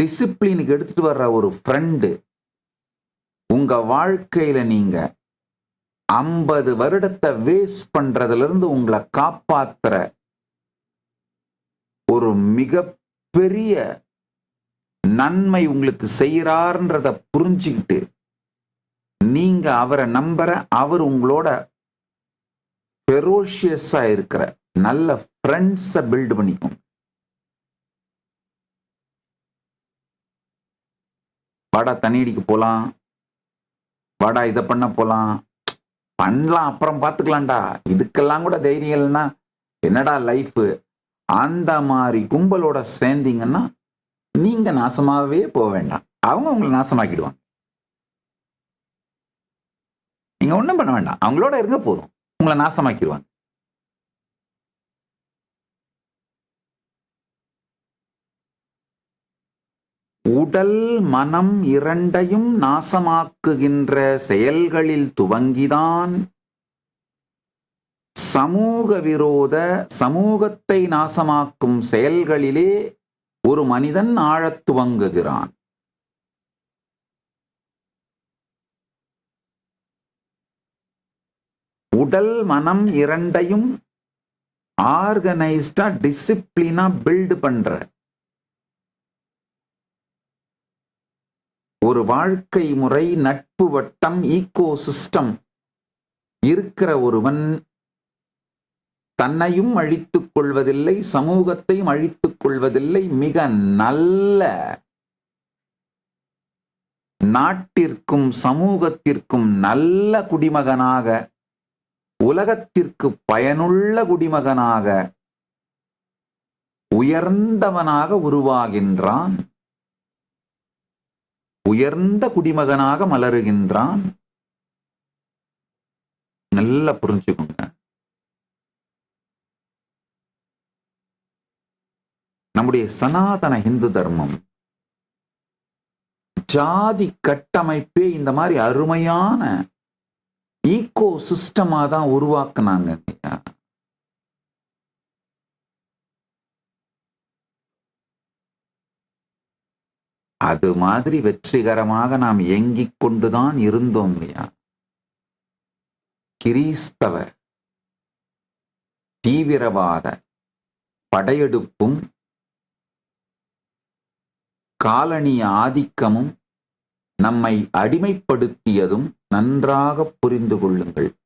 டிசிப்ளினுக்கு எடுத்துட்டு வர்ற ஒரு ஃப்ரெண்டு உங்க வாழ்க்கையில நீங்க ஐம்பது வருடத்தை வேஸ்ட் பண்றதுல இருந்து உங்களை காப்பாத்துற ஒரு மிகப்பெரிய நன்மை உங்களுக்கு செய்யறாருன்றத புரிஞ்சுக்கிட்டு நீங்க அவரை நம்புற அவர் உங்களோட ஃபெரோஷியஸா இருக்கிற நல்ல ஃப்ரெண்ட்ஸை பில்டு பண்ணிக்கும். வாடா தண்ணியடிக்கு போகலாம் வாடா இதை பண்ண போலாம். பண்ணலாம் அப்புறம் பார்த்துக்கலாம்டா. இதுக்கெல்லாம் கூட தைரியம் இல்லைன்னா என்னடா லைஃப் அந்த மாதிரி கும்பலோட சேர்ந்தீங்கன்னா நீங்க நாசமாவே போக வேண்டாம். அவங்க உங்களை நாசமாக்கிடுவாங்க. நீங்க ஒன்றும் பண்ண வேண்டாம். அவங்களோட இருங்க போதும். உங்களை நாசமாக்கிடுவாங்க. உடல் மனம் இரண்டையும் நாசமாக்குகின்ற செயல்களில் துவங்கிதான். சமூக விரோத சமூகத்தை நாசமாக்கும் செயல்களிலே ஒரு மனிதன் ஆழத் துவங்குகிறான். உடல் மனம் இரண்டையும் ஆர்கனைஸ்டா டிசிப்ளினா பில்டு பண்ற ஒரு வாழ்க்கை முறை நட்பு வட்டம் ஈகோ சிஸ்டம் இருக்கிற ஒருவன் தன்னையும் அழித்துக் கொள்வதில்லை சமூகத்தையும் அழித்துக் கொள்வதில்லை மிக நல்ல நாட்டிற்கும் சமூகத்திற்கும் நல்ல குடிமகனாக உலகத்திற்கு பயனுள்ள குடிமகனாக உயர்ந்தவனாக உருவாகின்றான். உயர்ந்த குடிமகனாக மலருகின்றான். நல்லா புரிஞ்சுக்கோங்க. நம்முடைய சனாதன இந்து தர்மம் ஜாதி கட்டமைப்பே இந்த மாதிரி அருமையான ஈகோ சிஸ்டமா தான் உருவாக்குனாங்க. அது மாதிரி வெற்றிகரமாக நாம் இயங்கிக் கொண்டுதான் இருந்தோம் ஐயா. கிறிஸ்தவ தீவிரவாத படையெடுப்பும் காலனி ஆதிக்கமும் நம்மை அடிமைப்படுத்தியதும் நன்றாக புரிந்து கொள்ளுங்கள்.